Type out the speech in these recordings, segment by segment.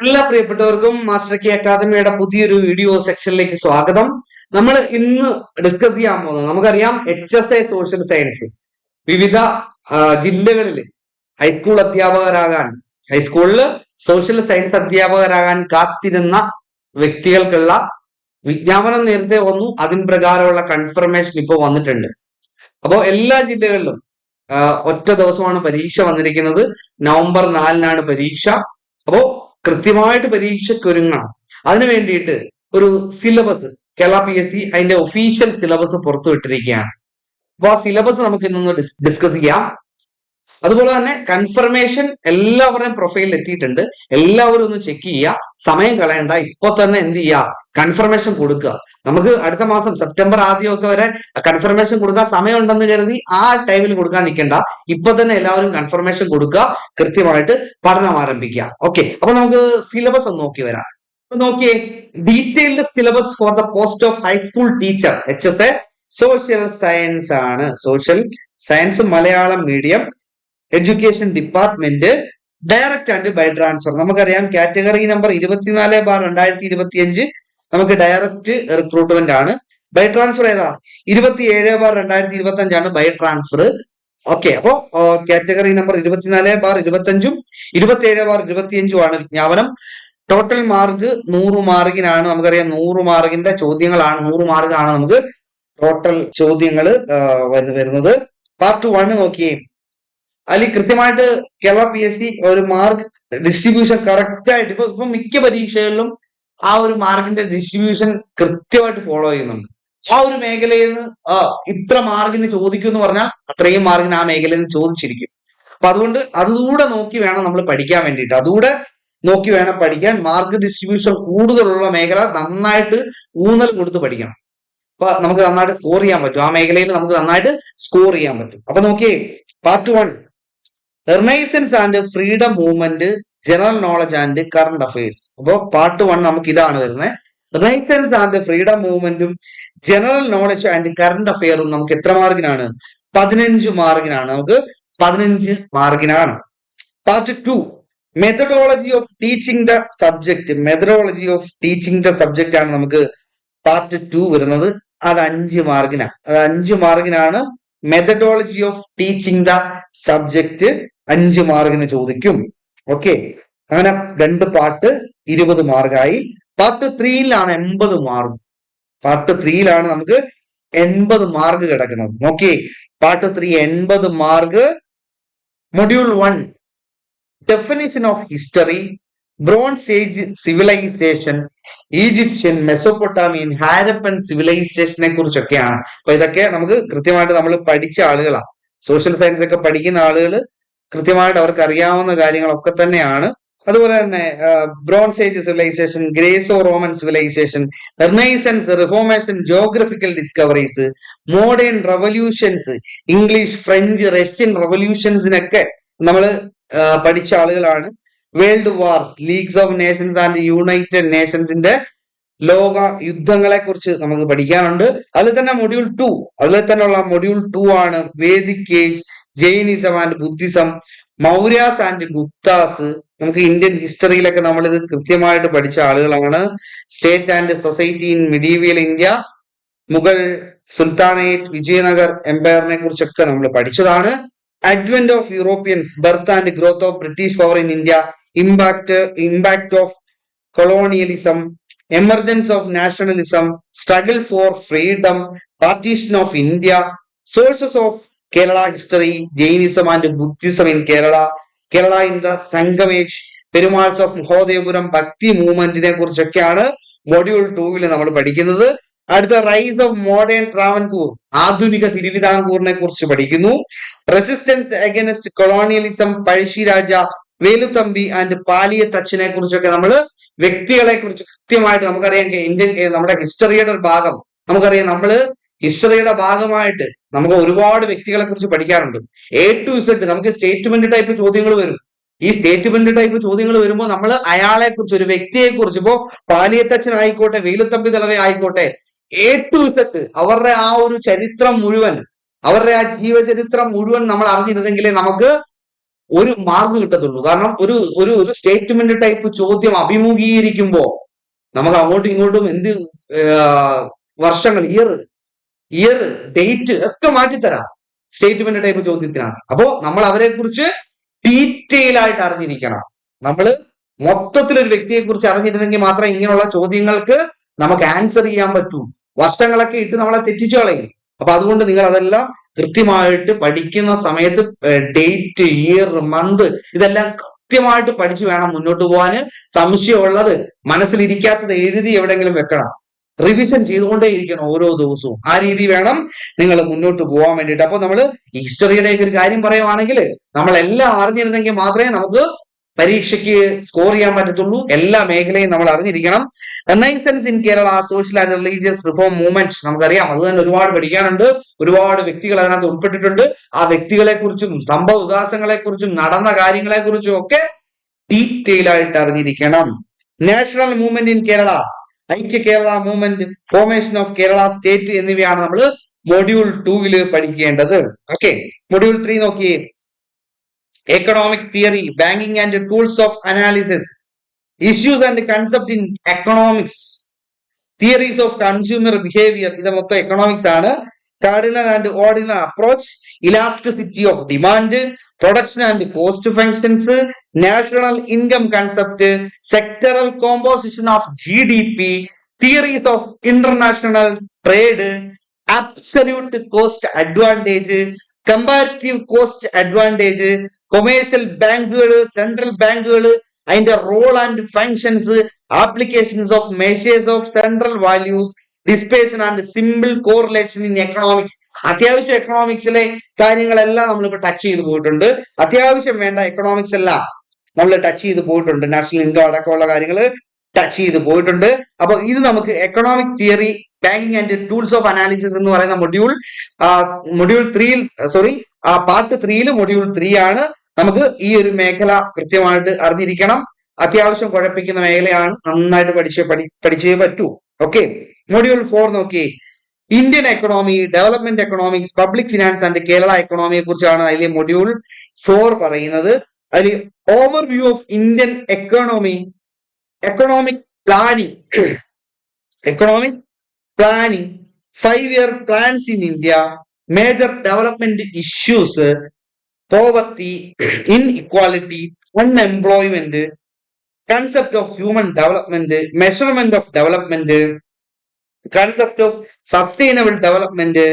എല്ലാ പ്രിയപ്പെട്ടവർക്കും മാസ്റ്റർ കെ അക്കാദമിയുടെ പുതിയൊരു വീഡിയോ സെക്ഷനിലേക്ക് സ്വാഗതം. നമ്മൾ ഇന്ന് ഡിസ്കസ് ചെയ്യാൻ പോകുന്നത് നമുക്കറിയാം H S A social science വിവിധ ജില്ലകളിൽ ഹൈസ്കൂൾ അധ്യാപകരാകാൻ ഹൈസ്കൂളിൽ സോഷ്യൽ സയൻസ് അധ്യാപകരാകാൻ കാത്തിരുന്ന വ്യക്തികൾക്കുള്ള വിജ്ഞാപനം നേരത്തെ വന്നു. അതിൻ പ്രകാരമുള്ള കൺഫർമേഷൻ ഇപ്പോൾ വന്നിട്ടുണ്ട്. അപ്പോൾ എല്ലാ ജില്ലകളിലും ഒറ്റ ദിവസമാണ് പരീക്ഷ വന്നിരിക്കുന്നത്. നവംബർ നാലിനാണ് പരീക്ഷ. അപ്പോ കൃത്യമായിട്ട് പരീക്ഷയ്ക്ക് ഒരുങ്ങണം അതിനു വേണ്ടിയിട്ട് ഒരു syllabus Kerala P S C അതിന്റെ ഒഫീഷ്യൽ സിലബസ് പുറത്തുവിട്ടിരിക്കുകയാണ്. അപ്പൊ ആ സിലബസ് നമുക്ക് ഇന്നൊന്ന് ഡിസ്കസ് ചെയ്യാം. അതുപോലെ തന്നെ കൺഫർമേഷൻ എല്ലാവരുടെയും പ്രൊഫൈലിൽ എത്തിയിട്ടുണ്ട്. എല്ലാവരും ഒന്ന് ചെക്ക് ചെയ്യുക. സമയം കളയണ്ട. ഇപ്പൊ തന്നെ എന്ത് ചെയ്യുക? കൺഫർമേഷൻ കൊടുക്കുക. നമുക്ക് അടുത്ത മാസം സെപ്റ്റംബർ ആദ്യമൊക്കെ വരെ കൺഫർമേഷൻ കൊടുക്കാൻ സമയമുണ്ടെന്ന് കരുതി ആ ടൈമിൽ കൊടുക്കാൻ നിൽക്കണ്ട. ഇപ്പൊ തന്നെ എല്ലാവരും കൺഫർമേഷൻ കൊടുക്കുക. കൃത്യമായിട്ട് പഠനം ആരംഭിക്കുക. ഓക്കെ അപ്പൊ നമുക്ക് സിലബസ് ഒന്ന് നോക്കി വരാം. നോക്കിയേ detailed syllabus for the post of high school teacher H S A social science ആണ്. Social science Malayalam medium education department direct and by transfer നമുക്കറിയാം കാറ്റഗറി നമ്പർ ഇരുപത്തിനാല് ബാർ രണ്ടായിരത്തി ഇരുപത്തി അഞ്ച് നമുക്ക് ഡയറക്റ്റ് റിക്രൂട്ട്മെന്റ് ആണ്. ബൈ ട്രാൻസ്ഫർ ഏതാ? ഇരുപത്തി ഏഴ് ബാർ രണ്ടായിരത്തി ഇരുപത്തി അഞ്ചാണ് ബൈ ട്രാൻസ്ഫർ ഓക്കെ അപ്പോ കാറ്റഗറി നമ്പർ ഇരുപത്തിനാല് ബാർ ഇരുപത്തി അഞ്ചും ഇരുപത്തി ഏഴ് ബാർ ഇരുപത്തി അഞ്ചും ആണ് വിജ്ഞാപനം. ടോട്ടൽ മാർക്ക് നൂറ് മാർക്കിനാണ് നമുക്കറിയാം നൂറ് മാർക്കിന്റെ ചോദ്യങ്ങളാണ് നൂറ് മാർക്കാണ് നമുക്ക് ടോട്ടൽ ചോദ്യങ്ങൾ വരുന്നത്. പാർട്ട് വണ് നോക്കിയേ. അതിൽ കൃത്യമായിട്ട് കേരള പി എസ് സി ഒരു മാർക്ക് ഡിസ്ട്രിബ്യൂഷൻ കറക്റ്റ് ആയിട്ട് ഇപ്പൊ ഇപ്പൊ മിക്ക പരീക്ഷകളിലും ആ ഒരു മാർക്കിന്റെ ഡിസ്ട്രിബ്യൂഷൻ കൃത്യമായിട്ട് ഫോളോ ചെയ്യുന്നുണ്ട്. ആ ഒരു മേഖലയിൽ നിന്ന് ഇത്ര മാർഗിന് ചോദിക്കും എന്ന് പറഞ്ഞാൽ അത്രയും മാർഗിന് ആ മേഖലയിൽ നിന്ന് ചോദിച്ചിരിക്കും. അപ്പൊ അതുകൊണ്ട് അതുകൂടെ നോക്കി വേണം നമ്മൾ പഠിക്കാൻ വേണ്ടിയിട്ട്. അതുകൂടെ നോക്കി വേണം പഠിക്കാൻ. മാർക്ക് ഡിസ്ട്രിബ്യൂഷൻ കൂടുതലുള്ള മേഖല നന്നായിട്ട് ഊന്നൽ കൊടുത്ത് പഠിക്കണം. അപ്പൊ നമുക്ക് നന്നായിട്ട് സ്കോർ ചെയ്യാൻ പറ്റും. ആ മേഖലയിൽ നമുക്ക് നന്നായിട്ട് സ്കോർ ചെയ്യാൻ പറ്റും. അപ്പൊ നോക്കിയേ part one renaissance and freedom movement general knowledge and current affairs അപ്പോ പാർട്ട് വൺ നമുക്ക് ഇതാണ് വരുന്നത് റിനൈസൻസ് ആൻഡ് ഫ്രീഡം മൂവ്മെന്റും ജനറൽ നോളജ് ആൻഡ് കറണ്ട് അഫെയറും നമുക്ക് എത്ര മാർഗിനാണ്? പതിനഞ്ച് മാർഗിനാണ്. നമുക്ക് പതിനഞ്ച് മാർഗിനാണ്. Part two methodology of teaching the subject methodology of teaching the subject ആണ് നമുക്ക് പാർട്ട് ടു വരുന്നത്. അത് അഞ്ച് മാർഗിനാണ് അത് അഞ്ച് മാർക്കിനാണ് methodology of teaching the subject അഞ്ച് മാർക്കിന് ചോദിക്കും. ഓക്കെ അങ്ങനെ രണ്ട് പാർട്ട് ഇരുപത് മാർക്കായി പാർട്ട് ത്രീയിലാണ് എൺപത് മാർക്ക് പാർട്ട് ത്രീയിലാണ് നമുക്ക് എൺപത് മാർക്ക് കിടക്കുന്നത്. ഓക്കെ പാർട്ട് ത്രീ എൺപത് mark module one definition of history bronze age civilisation Egyptian Mesopotamian Harappan സിവിലൈസേഷനെ കുറിച്ചൊക്കെയാണ്. അപ്പൊ ഇതൊക്കെ നമുക്ക് കൃത്യമായിട്ട് നമ്മൾ പഠിച്ച ആളുകളാണ് സോഷ്യൽ സയൻസ് ഒക്കെ പഠിക്കുന്ന ആളുകൾ കൃത്യമായിട്ട് അവർക്ക് അറിയാവുന്ന കാര്യങ്ങളൊക്കെ തന്നെയാണ്. അതുപോലെ തന്നെ bronze age civilisation Greco Roman civilisation renaissance reformation geographical discoveries modern revolutions English French Russian റവല്യൂഷൻസിനൊക്കെ നമ്മൾ പഠിച്ച ആളുകളാണ്. World wars leagues of nations and united നേഷൻസിന്റെ ലോക യുദ്ധങ്ങളെ കുറിച്ച് നമുക്ക് പഠിക്കാനുണ്ട്. അതിൽ തന്നെ മൊഡ്യൂൾ ടു അതിൽ ഉള്ള മൊഡ്യൂൾ ടു ആണ് Vedic age Jainism and Buddhism Mauryas and Guptas. നമുക്ക് ഇന്ത്യൻ ഹിസ്റ്ററിയിലൊക്കെ നമ്മൾ ഇത് കൃത്യമായിട്ട് പഠിച്ച ആളുകളാണ്. State and society in medieval India Mughal sultanate Vijayanagar എംപയറിനെ കുറിച്ചൊക്കെ നമ്മൾ പഠിച്ചതാണ്. Advent of Europeans birth and growth of British power in India impact impact of colonialism emergence of nationalism struggle for freedom partition of India sources of Kerala history Jainism and Buddhism in Kerala Kerala in the Sangam age Perumals of Mahodayapuram Bhakti മൂവ്മെന്റിനെ കുറിച്ചൊക്കെയാണ് module ടൂവിൽ നമ്മൾ പഠിക്കുന്നത്. അടുത്ത rise of modern Travancore ആധുനിക തിരുവിതാംകൂറിനെ കുറിച്ച് പഠിക്കുന്നു. Resistance against colonialism Pazhassiraja Veluthampi and പാലിയ തച്ചിനെ കുറിച്ചൊക്കെ നമ്മൾ വ്യക്തികളെ കുറിച്ച് കൃത്യമായിട്ട് നമുക്കറിയാം ഇന്ത്യൻ നമ്മുടെ ഹിസ്റ്ററിയുടെ ഒരു ഭാഗം. നമുക്കറിയാം നമ്മൾ ഹിസ്റ്ററിയുടെ ഭാഗമായിട്ട് നമുക്ക് ഒരുപാട് വ്യക്തികളെ കുറിച്ച് പഠിക്കാറുണ്ട്. എ ടു ഇസഡ് നമുക്ക് സ്റ്റേറ്റ്മെന്റ് ടൈപ്പ് ചോദ്യങ്ങൾ വരും. ഈ സ്റ്റേറ്റ്മെന്റ് ടൈപ്പ് ചോദ്യങ്ങൾ വരുമ്പോൾ നമ്മൾ അയാളെ കുറിച്ച് ഒരു വ്യക്തിയെ കുറിച്ച് ഇപ്പോ പാലിയത്തച്ഛൻ ആയിക്കോട്ടെ വേലുത്തമ്പി തലവ ആയിക്കോട്ടെ എ ടു ഇസഡ് അവരുടെ ആ ഒരു ചരിത്രം മുഴുവൻ അവരുടെ ആ ജീവചരിത്രം മുഴുവൻ നമ്മൾ അറിഞ്ഞിരുന്നെങ്കിലേ നമുക്ക് ഒരു മാർക്ക് കിട്ടത്തുള്ളൂ. കാരണം ഒരു ഒരു ഒരു സ്റ്റേറ്റ്മെന്റ് ടൈപ്പ് ചോദ്യം അഭിമുഖീകരിക്കുമ്പോ നമുക്ക് അങ്ങോട്ടും ഇങ്ങോട്ടും എന്ത് വർഷങ്ങൾ ഇയർ ഇയർ ഡേറ്റ് ഒക്കെ മാറ്റിത്തരാം. സ്റ്റേറ്റ്മെന്റ് ടൈപ്പ് ചോദ്യത്തിനാണ് അപ്പോ നമ്മൾ അവരെ കുറിച്ച് ഡീറ്റെയിൽ ആയിട്ട് അറിഞ്ഞിരിക്കണം. നമ്മൾ മൊത്തത്തിൽ ഒരു വ്യക്തിയെ കുറിച്ച് അറിഞ്ഞിരുന്നെങ്കിൽ മാത്രമേ ഇങ്ങനെയുള്ള ചോദ്യങ്ങൾക്ക് നമുക്ക് ആൻസർ ചെയ്യാൻ പറ്റൂ. വർഷങ്ങളൊക്കെ ഇട്ട് നമ്മളെ തെറ്റിച്ചു കളയും. അപ്പൊ അതുകൊണ്ട് നിങ്ങൾ അതെല്ലാം കൃത്യമായിട്ട് പഠിക്കുന്ന സമയത്ത് ഡേറ്റ് ഇയർ മന്ത് ഇതെല്ലാം കൃത്യമായിട്ട് പഠിച്ചു വേണം മുന്നോട്ട് പോകാന് സംശയമുള്ളത് മനസ്സിലിരിക്കാത്തത് എഴുതി എവിടെങ്കിലും വെക്കണം. റിവിഷൻ ചെയ്തുകൊണ്ടേ ഇരിക്കണം ഓരോ ദിവസവും. ആ രീതി വേണം നിങ്ങൾ മുന്നോട്ട് പോകാൻ വേണ്ടിയിട്ട്. അപ്പൊ നമ്മൾ ഹിസ്റ്ററിയുടെ ഒരു കാര്യം പറയുവാണെങ്കിൽ നമ്മൾ എല്ലാം അറിഞ്ഞിരുന്നെങ്കിൽ മാത്രമേ നമുക്ക് പരീക്ഷയ്ക്ക് സ്കോർ ചെയ്യാൻ പറ്റത്തുള്ളൂ. എല്ലാ മേഖലയും നമ്മൾ അറിഞ്ഞിരിക്കണം. Renaissance in Kerala social and religious reform movement നമുക്കറിയാം. അത് തന്നെ ഒരുപാട് പഠിക്കാനുണ്ട്. ഒരുപാട് വ്യക്തികൾ അതിനകത്ത് ഉൾപ്പെട്ടിട്ടുണ്ട്. ആ വ്യക്തികളെ കുറിച്ചും സംഭവ വികാസങ്ങളെ കുറിച്ചും നടന്ന കാര്യങ്ങളെ കുറിച്ചും ഒക്കെ ഡീറ്റെയിൽ ആയിട്ട് അറിഞ്ഞിരിക്കണം. National movement in Kerala Aikya Kerala movement formation of Kerala state എന്നിവയാണ് നമ്മൾ മൊഡ്യൂൾ ടൂവിൽ പഠിക്കേണ്ടത്. ഓക്കെ മൊഡ്യൂൾ ത്രീ നോക്കിയേ. Economic theory banking and tools of analysis issues and concept in economics theories of consumer behaviour ഇത് മൊത്തം economics ആണ്. Cardinal and ordinal approach elasticity of demand production and cost functions national income concept sectoral composition of G D P theories of international trade absolute cost advantage comparative cost advantage commercial ബാങ്കുകൾ central ബാങ്കുകൾ അതിന്റെ role and functions applications of measures of central values dispersion and simple correlation in economics അത്യാവശ്യം എക്കണോമിക്സിലെ കാര്യങ്ങളെല്ലാം നമ്മളിപ്പോ touch ചെയ്ത് പോയിട്ടുണ്ട്. അത്യാവശ്യം വേണ്ട എക്കണോമിക്സ് എല്ലാം നമ്മൾ ടച്ച് ചെയ്ത് പോയിട്ടുണ്ട്. നാഷണൽ ഇൻകം അടക്കമുള്ള കാര്യങ്ങൾ ടച്ച് ചെയ്ത് പോയിട്ടുണ്ട്. അപ്പൊ ഇത് നമുക്ക് economic theory banking and tools of analysis എന്ന് പറയുന്ന മൊഡ്യൂൾ മൊഡ്യൂൾ ത്രീയിൽ സോറി ആ പാർട്ട് ത്രീയിൽ മൊഡ്യൂൾ ത്രീ ആണ് നമുക്ക് ഈ ഒരു മേഖല കൃത്യമായിട്ട് അറിഞ്ഞിരിക്കണം. അത്യാവശ്യം കുഴപ്പിക്കുന്ന മേഖലയാണ് നന്നായിട്ട് പഠിച്ചേ പഠി പഠിച്ചേ പറ്റൂ. ഓക്കെ മൊഡ്യൂൾ ഫോർ നോക്കി. Indian economy development economics public finance and Kerala എക്കണോമിയെ കുറിച്ചാണ് അതിലെ മൊഡ്യൂൾ ഫോർ പറയുന്നത്. അതിൽ overview of Indian economy economic planning economic planning five year plans in India major development issues poverty inequality unemployment concept of human development measurement of development concept of sustainable development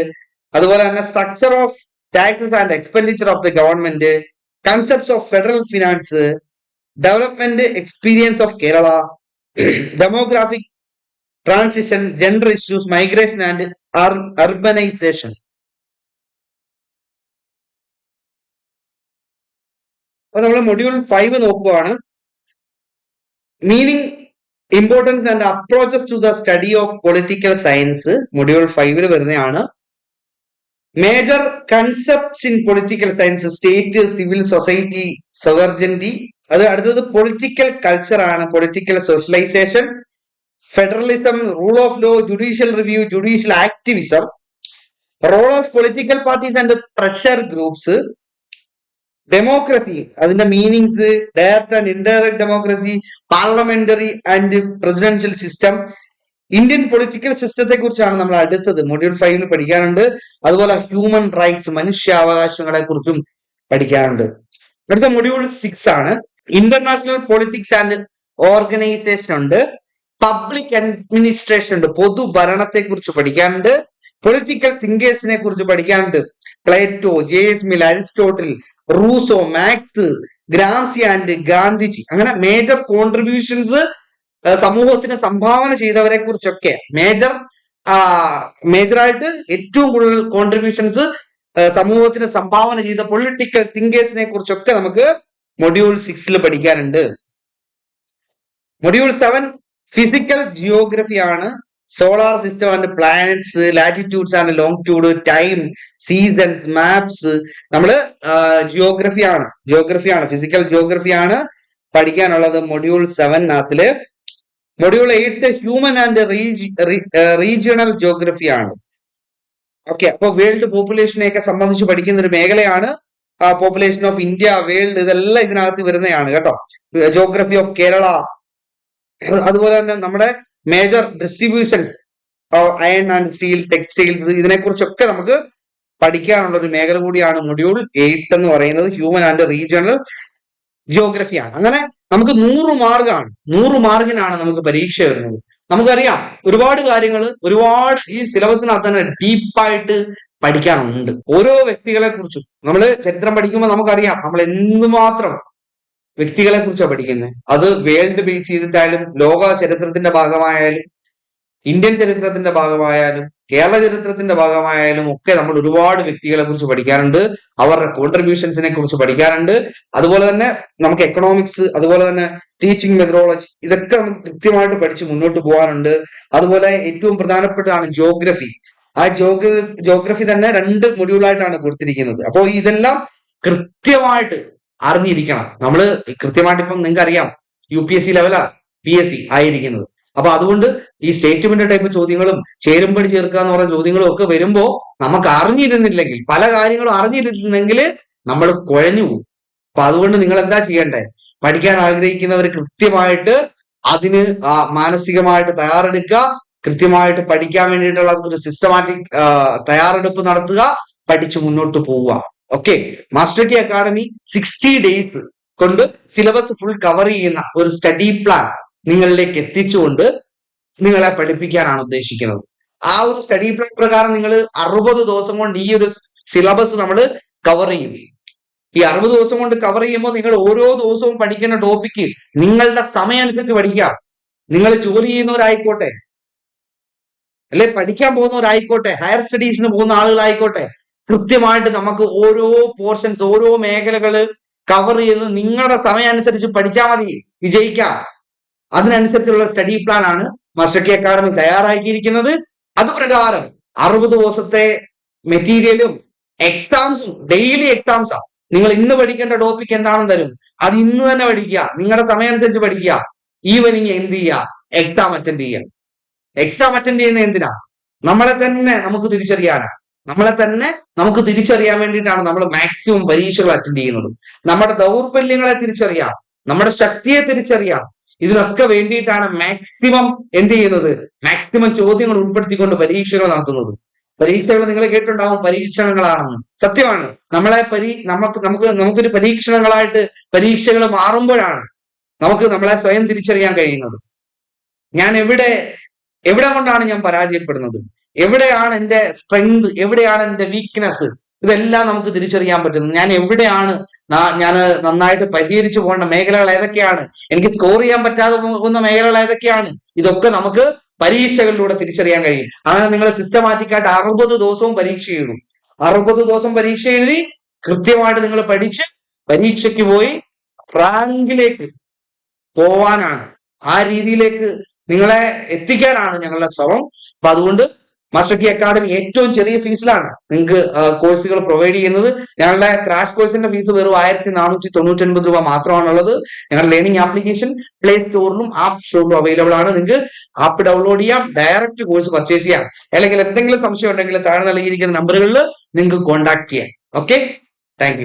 അതുപോലെ തന്നെ structure of taxes and expenditure of the government concepts of federal finance Development experience of Kerala demographic transition gender issues migration and urbanisation അപ്പൊ നമ്മൾ module five നോക്കുവാണ്. Meaning importance and approaches to the study of political science module ഫൈവിൽ വരുന്നതാണ്. Major concepts in political science state civil society sovereignty അത് അടുത്തത് political culture ആണ്. Political socialisation federalism rule of law judicial review judicial activism role of political parties and pressure groups democracy അതിന്റെ meanings direct and indirect democracy parliamentary and presidential system Indian political സിസ്റ്റത്തെ കുറിച്ചാണ് നമ്മൾ അടുത്തത് module ഫൈവിൽ പഠിക്കാനുണ്ട്. അതുപോലെ human rights മനുഷ്യാവകാശങ്ങളെ കുറിച്ചും പഠിക്കാനുണ്ട്. അടുത്ത മൊഡ്യൂൾ സിക്സ് ആണ്. ഇന്റർനാഷണൽ പൊളിറ്റിക്സ് ആൻഡ് ഓർഗനൈസേഷൻ ഉണ്ട്. പബ്ലിക് അഡ്മിനിസ്ട്രേഷൻ ഉണ്ട്. പൊതുഭരണത്തെ കുറിച്ച് പഠിക്കാനുണ്ട് പൊളിറ്റിക്കൽ തിങ്കേഴ്സിനെ കുറിച്ച് പഠിക്കാനുണ്ട് Plato J S Mill Aristotle Rousseau Marx Gramsci and Gandhiji അങ്ങനെ മേജർ കോൺട്രിബ്യൂഷൻസ് സമൂഹത്തിന് സംഭാവന ചെയ്തവരെ കുറിച്ചൊക്കെ. മേജർ മേജറായിട്ട് ഏറ്റവും കൂടുതൽ കോൺട്രിബ്യൂഷൻസ് സമൂഹത്തിന് സംഭാവന ചെയ്ത പൊളിറ്റിക്കൽ തിങ്കേഴ്സിനെ കുറിച്ചൊക്കെ നമുക്ക് മൊഡ്യൂൾ സിക്സിൽ പഠിക്കാനുണ്ട്. മൊഡ്യൂൾ സെവൻ ഫിസിക്കൽ ജിയോഗ്രഫി ആണ്. Solar system and planets latitudes and longitude time seasons maps നമ്മൾ ജിയോഗ്രഫി ആണ്. ജിയോഗ്രഫി ആണ്. ഫിസിക്കൽ ജിയോഗ്രഫി ആണ് പഠിക്കാനുള്ളത് module സെവനകത്തിൽ module eight human and regional geography ആണ്. ഓക്കെ അപ്പൊ വേൾഡ് പോപ്പുലേഷനെയൊക്കെ സംബന്ധിച്ച് പഠിക്കുന്ന ഒരു മേഖലയാണ് പോപ്പുലേഷൻ ഓഫ് ഇന്ത്യ വേൾഡ് ഇതെല്ലാം ഇതിനകത്ത് വരുന്നതാണ് കേട്ടോ. ജോഗ്രഫി ഓഫ് കേരള അതുപോലെ തന്നെ നമ്മുടെ major distributions iron and steel textiles ഇതിനെക്കുറിച്ചൊക്കെ നമുക്ക് പഠിക്കാനുള്ള ഒരു മേഖല കൂടിയാണ് മൊഡ്യൂൾ എയ്റ്റ് എന്ന് പറയുന്നത് ഹ്യൂമൻ ആൻഡ് റീജിയണൽ ജിയോഗ്രഫിയാണ് അങ്ങനെ നമുക്ക് നൂറ് മാർഗാണ് നൂറ് മാർഗിനാണ് നമുക്ക് പരീക്ഷ വരുന്നത്. നമുക്കറിയാം ഒരുപാട് കാര്യങ്ങൾ ഒരുപാട് ഈ സിലബസിനകത്ത് തന്നെ ഡീപ്പായിട്ട് പഠിക്കാനുണ്ട് ഓരോ വ്യക്തികളെ കുറിച്ചും നമ്മൾ ചരിത്രം പഠിക്കുമ്പോൾ നമുക്കറിയാം. നമ്മൾ എന്തുമാത്രം വ്യക്തികളെ കുറിച്ചാണ് പഠിക്കുന്നത് അത് വേൾഡ് ബേസ് ചെയ്തിട്ടായാലും ലോക ചരിത്രത്തിന്റെ ഭാഗമായാലും ഇന്ത്യൻ ചരിത്രത്തിന്റെ ഭാഗമായാലും കേരള ചരിത്രത്തിന്റെ ഭാഗമായാലും ഒക്കെ നമ്മൾ ഒരുപാട് വ്യക്തികളെ കുറിച്ച് പഠിക്കാറുണ്ട്. അവരുടെ കോൺട്രിബ്യൂഷൻസിനെ കുറിച്ച് പഠിക്കാറുണ്ട്. അതുപോലെ തന്നെ നമുക്ക് എക്കണോമിക്സ് അതുപോലെ തന്നെ ടീച്ചിങ് മെത്തഡോളജി ഇതൊക്കെ നമുക്ക് കൃത്യമായിട്ട് പഠിച്ച് മുന്നോട്ട് പോകാനുണ്ട് അതുപോലെ ഏറ്റവും പ്രധാനപ്പെട്ടതാണ് ജോഗ്രഫി ആ ജോഗ്രഫി ജോഗ്രഫി തന്നെ രണ്ട് മൊഡ്യൂളായിട്ടാണ് കൊടുത്തിരിക്കുന്നത്. അപ്പോൾ ഇതെല്ലാം കൃത്യമായിട്ട് അറിഞ്ഞിരിക്കണം. നമ്മൾ കൃത്യമായിട്ട് ഇപ്പം നിങ്ങൾക്ക് അറിയാം യു പി എസ് സി ലെവലാ പി എസ് സി ആയിരിക്കുന്നത്. അപ്പൊ അതുകൊണ്ട് ഈ സ്റ്റേറ്റ്മെന്റ് ടൈപ്പ് ചോദ്യങ്ങളും ചേരുംപടി ചേർക്കുക എന്ന് പറയുന്ന ചോദ്യങ്ങളും ഒക്കെ വരുമ്പോൾ നമുക്ക് അറിഞ്ഞിരുന്നില്ലെങ്കിൽ പല കാര്യങ്ങളും അറിഞ്ഞിരുന്നെങ്കിൽ നമ്മൾ കുഴഞ്ഞു പോകും. അപ്പൊ അതുകൊണ്ട് നിങ്ങൾ എന്താ ചെയ്യേണ്ടത് പഠിക്കാൻ ആഗ്രഹിക്കുന്നവർ കൃത്യമായിട്ട് അതിന് മാനസികമായിട്ട് തയ്യാറെടുക്കുക കൃത്യമായിട്ട് പഠിക്കാൻ വേണ്ടിയിട്ടുള്ള ഒരു സിസ്റ്റമാറ്റിക് തയ്യാറെടുപ്പ് നടത്തുക പഠിച്ചു മുന്നോട്ട് പോവുക. Okay master K academy sixty days കൊണ്ട് സിലബസ് ഫുൾ കവർ ചെയ്യുന്ന ഒരു സ്റ്റഡി പ്ലാൻ നിങ്ങളിലേക്ക് എത്തിച്ചുകൊണ്ട് നിങ്ങളെ പഠിപ്പിക്കാനാണ് ഉദ്ദേശിക്കുന്നത്. ആ ഒരു സ്റ്റഡി പ്ലാൻ പ്രകാരം നിങ്ങൾ അറുപത് ദിവസം കൊണ്ട് ഈ ഒരു സിലബസ് നമ്മൾ കവർ ചെയ്യും. ഈ അറുപത് ദിവസം കൊണ്ട് കവർ ചെയ്യുമ്പോൾ നിങ്ങൾ ഓരോ ദിവസവും പഠിക്കുന്ന ടോപ്പിക്ക് നിങ്ങളുടെ സമയം അനുസരിച്ച് പഠിക്കുക. നിങ്ങൾ ജോലി ചെയ്യുന്നവരായിക്കോട്ടെ അല്ലെ? പഠിക്കാൻ പോകുന്നവരായിക്കോട്ടെ ഹയർ സ്റ്റഡീസിന് പോകുന്ന ആളുകളായിക്കോട്ടെ കൃത്യമായിട്ട് നമുക്ക് ഓരോ പോർഷൻസ് ഓരോ മേഖലകൾ കവർ ചെയ്ത് നിങ്ങളുടെ സമയം അനുസരിച്ച് പഠിച്ചാൽ മതി വിജയിക്കാം. അതിനനുസരിച്ചുള്ള സ്റ്റഡി പ്ലാൻ ആണ് മാസ്റ്റർ കെ അക്കാഡമി തയ്യാറാക്കിയിരിക്കുന്നത്. അതുപ്രകാരം അറുപത് ദിവസത്തെ മെറ്റീരിയലും എക്സാംസും ഡെയിലി എക്സാംസാ നിങ്ങൾ ഇന്ന് പഠിക്കേണ്ട ടോപ്പിക് എന്താണെന്ന് തരും. അത് ഇന്ന് തന്നെ പഠിക്കുക. നിങ്ങളുടെ സമയം അനുസരിച്ച് പഠിക്കുക ഈവനിങ് എന്ത് ചെയ്യുക? എക്സാം അറ്റൻഡ് ചെയ്യുക. എക്സാം അറ്റൻഡ് ചെയ്യുന്ന എന്തിനാ? നമ്മളെ തന്നെ നമുക്ക് തിരിച്ചറിയാനാ നമ്മളെ തന്നെ നമുക്ക് തിരിച്ചറിയാൻ വേണ്ടിയിട്ടാണ് നമ്മൾ മാക്സിമം പരീക്ഷകൾ അറ്റൻഡ് ചെയ്യുന്നത്. നമ്മുടെ ദൗർബല്യങ്ങളെ തിരിച്ചറിയാം. നമ്മുടെ ശക്തിയെ തിരിച്ചറിയാം. ഇതിനൊക്കെ വേണ്ടിയിട്ടാണ് മാക്സിമം എന്ത് ചെയ്യുന്നത്? മാക്സിമം ചോദ്യങ്ങൾ ഉൾപ്പെടുത്തിക്കൊണ്ട് പരീക്ഷകൾ നടത്തുന്നത്. പരീക്ഷകൾ നിങ്ങൾ കേട്ടിട്ടുണ്ടാവും പരീക്ഷണങ്ങളാണെന്ന്. സത്യമാണ്. നമ്മളെ പരീ നമുക്ക് നമുക്ക് നമുക്കൊരു പരീക്ഷണങ്ങളായിട്ട് പരീക്ഷകൾ മാറുമ്പോഴാണ് നമുക്ക് നമ്മളെ സ്വയം തിരിച്ചറിയാൻ കഴിയുന്നത്. ഞാൻ എവിടെ എവിടെ കൊണ്ടാണ് ഞാൻ പരാജയപ്പെടുന്നത്? എവിടെയാണ് എന്റെ സ്ട്രെങ്ത് എവിടെയാണ് എന്റെ വീക്ക്നെസ് ഇതെല്ലാം നമുക്ക് തിരിച്ചറിയാൻ പറ്റുന്നത്. ഞാൻ എവിടെയാണ് ഞാൻ നന്നായിട്ട് പരിഹരിച്ചു പോകേണ്ട മേഖലകൾ ഏതൊക്കെയാണ്? എനിക്ക് സ്കോർ ചെയ്യാൻ പറ്റാതെ പോകുന്ന മേഖലകൾ ഏതൊക്കെയാണ്? ഇതൊക്കെ നമുക്ക് പരീക്ഷകളിലൂടെ തിരിച്ചറിയാൻ കഴിയും. അങ്ങനെ നിങ്ങൾ സിസ്റ്റമാറ്റിക്കായിട്ട് അറുപത് ദിവസവും പരീക്ഷ എഴുതും. അറുപത് ദിവസം പരീക്ഷ എഴുതി കൃത്യമായിട്ട് നിങ്ങൾ പഠിച്ച് പരീക്ഷയ്ക്ക് പോയി റാങ്കിലേക്ക് പോവാനാണ്. ആ രീതിയിലേക്ക് നിങ്ങളെ എത്തിക്കാനാണ് ഞങ്ങളുടെ ശ്രമം. അപ്പൊ അതുകൊണ്ട് മാസ്റ്റർ കി അക്കാഡമി ഏറ്റവും ചെറിയ ഫീസിലാണ് നിങ്ങൾക്ക് കോഴ്സുകൾ പ്രൊവൈഡ് ചെയ്യുന്നത്. ഞങ്ങളുടെ ക്രാഷ് കോഴ്സിന്റെ ഫീസ് വെറും ആയിരത്തി നാനൂറ്റി തൊണ്ണൂറ്റി ഒൻപത് രൂപ മാത്രമാണുള്ളത്. ഞങ്ങളുടെ ലേണിംഗ് ആപ്ലിക്കേഷൻ പ്ലേ സ്റ്റോറിലും ആപ്പ് സ്റ്റോറിലും അവൈലബിൾ ആണ്. നിങ്ങൾക്ക് ആപ്പ് ഡൗൺലോഡ് ചെയ്യാം ഡയറക്റ്റ് കോഴ്സ് പർച്ചേസ് ചെയ്യാം. അല്ലെങ്കിൽ എന്തെങ്കിലും സംശയം ഉണ്ടെങ്കിൽ താഴെ നൽകിയിരിക്കുന്ന നമ്പറുകളിൽ നിങ്ങൾക്ക് കോൺടാക്ട് ചെയ്യാം. Okay thank